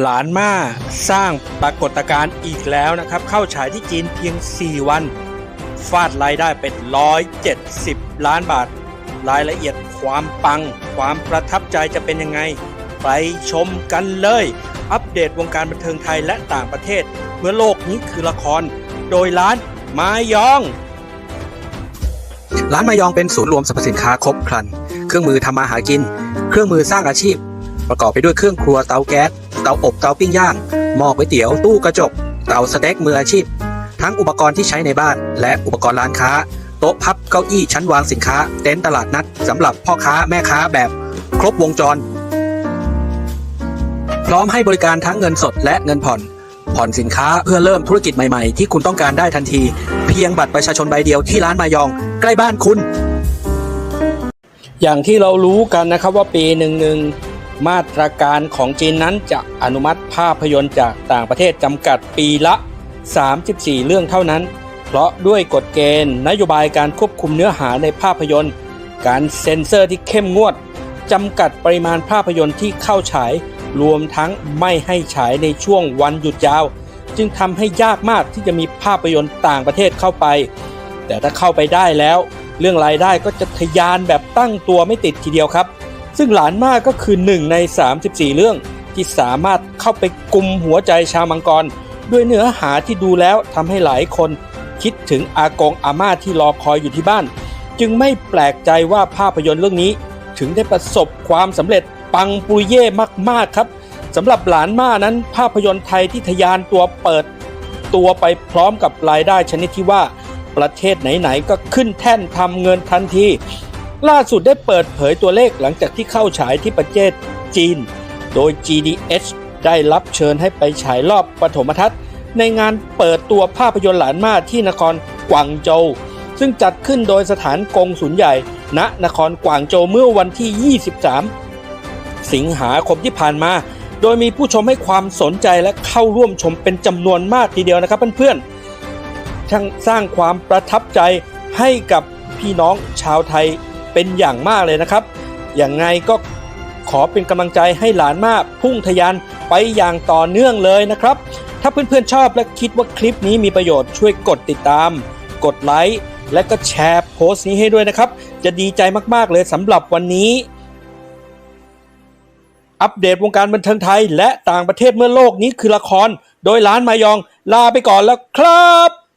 หลานม่าสร้างปรากฏการณ์อีกแล้วนะครับ เข้าฉายที่จีนเพียง 4 วัน ฟาดรายได้เป็น 170 ล้านบาท รายละเอียดความปัง ความประทับใจจะเป็นยังไง ไปชมกันเลย อัปเดตวงการบันเทิงไทยและต่างประเทศ เมื่อโลกนี้คือละคร โดยร้านมายองร้านมายองเป็นศูนย์รวมสรรพสินค้าครบครัน เครื่องมือทำมาหากิน เครื่องมือสร้างอาชีพ ประกอบไปด้วยเครื่องครัวเตาแก๊ส ตาอบเตาปิ้งย่าง หม้อก๋วยเตี๋ยวตู้กระจก เตาสเต็กมืออาชีพ ทั้งอุปกรณ์ที่ใช้ในบ้าน และอุปกรณ์ร้านค้า โต๊ะพับเก้าอี้ชั้นวางสินค้า เต็นท์ตลาดนัดสำหรับพ่อค้าแม่ค้าแบบ ครบวงจร พร้อมให้บริการทั้งเงินสดและเงินผ่อน ผ่อนสินค้าเพื่อเริ่มธุรกิจใหม่ๆ ที่คุณต้องการได้ทันที เพียงบัตรประชาชนใบเดียวที่ร้านมายอง ใกล้บ้านคุณ อย่างที่เรารู้กันนะครับว่าปีหนึ่งหนึ่ง มาตรการของจีนนั้นจะอนุมัติภาพยนตร์จากต่างประเทศจำกัดปีละ 34 เรื่องเท่านั้น เพราะด้วยกฎเกณฑ์ นโยบายการควบคุมเนื้อหาในภาพยนตร์ การเซ็นเซอร์ที่เข้มงวดจำกัดปริมาณภาพยนตร์ที่เข้าฉาย รวมทั้งไม่ให้ฉายในช่วงวันหยุดยาว จึงทำให้ยากมากที่จะมีภาพยนตร์ต่างประเทศเข้าไป แต่ถ้าเข้าไปได้แล้ว เรื่องรายได้ก็จะทะยานแบบตั้งตัวไม่ติดทีเดียวครับ ซึ่งหลานมากก็คือหนึ่งใน 34 เรื่องที่สามารถเข้าไปกุมหัวใจชาวมังกร ด้วยเนื้อหาที่ดูแล้วทำให้หลายคนคิดถึงอากงอาม่าที่รอคอยอยู่ที่บ้าน จึงไม่แปลกใจว่าภาพยนตร์เรื่องนี้ ถึงได้ประสบความสำเร็จปังปุริเย่มาก ๆ ครับสำหรับหลานม่านั้น ภาพยนตร์ไทยที่ทะยานตัวเปิด ตัวไปพร้อมกับรายได้ชนิดที่ว่า ประเทศไหน ๆ ก็ขึ้นแท่นทำเงินทันที ล่าสุดได้เปิดเผยตัวเลขหลังจากที่เข้าฉายที่ประเทศจีน โดย GDH ได้รับเชิญให้ไปฉายรอบปฐมทัศน์ ในงานเปิดตัวภาพยนตร์หลานมาที่นครกวางโจวซึ่งจัดขึ้นโดยสถานกงศูนย์ใหญ่ ณนครกวางโจวเมื่อวันที่ 23 สิงหาคมที่ผ่านมา โดยมีผู้ชมให้ความสนใจและเข้าร่วมชมเป็นจำนวนมากทีเดียวนะครับเพื่อนๆช่างสร้างความประทับใจให้กับพี่น้องชาวไทย เป็นอย่างมากเลยนะครับ อย่างไงก็ขอเป็นกำลังใจให้หลานมากพุ่งทะยานไปอย่างต่อเนื่องเลยนะครับ ถ้าเพื่อนๆชอบและคิดว่าคลิปนี้มีประโยชน์ช่วยกดติดตาม กดไลค์และก็แชร์โพสต์นี้ให้ด้วยนะครับ จะดีใจมากๆเลยสำหรับวันนี้ อัปเดตวงการบันเทิงไทยและต่างประเทศเมื่อโลกนี้คือละคร โดยร้านมายองลาไปก่อนแล้วครับ